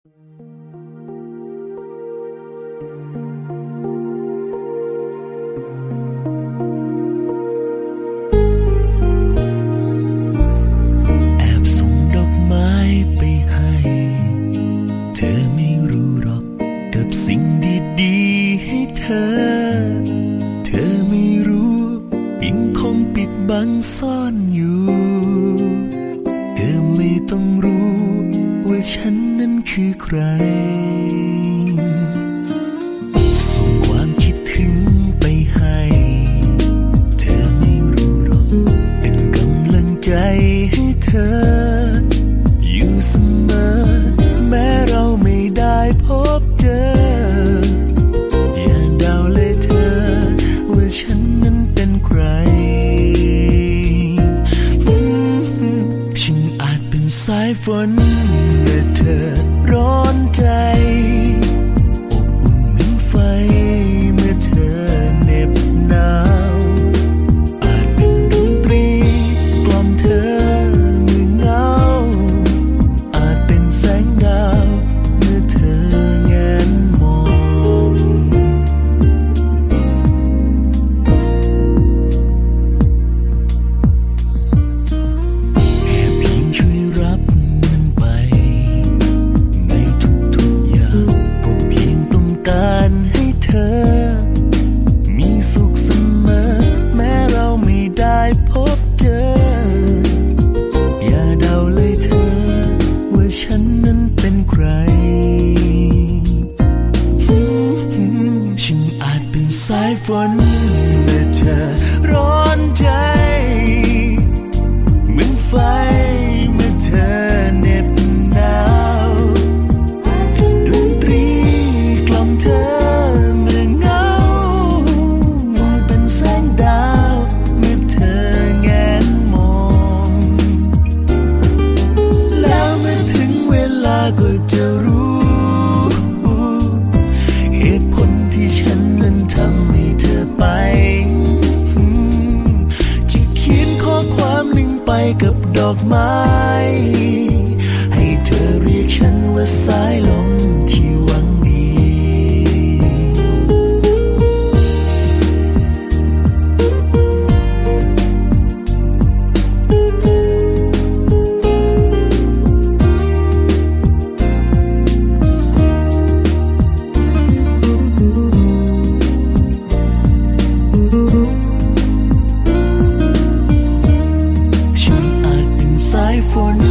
แอบส่งดอกไม้ไปให้เธอไม่รู้หรอกกับสิ่งดีๆให้เธอ เธอไม่รู้ยังคงปิดบังซ่อนอยู่ เธอไม่ต้องรู้ ว่าฉันนั้นคือใคร ส่งความคิดถึงไปให้ เธอไม่รู้หรอก เป็นกำลังใจให้เธอ อยู่เสมอ แม้เราไม่ได้พบเจอ อย่าเดาเลยเธอ ว่าฉันนั้นเป็นใครฉันอาจเป็นสายฝน อเธอร้อนใจ ใคร ฉันอาจเป็นสายฝน กับดอกไม้ ให้เธอเรียกฉันว่าสายลมที่ for now.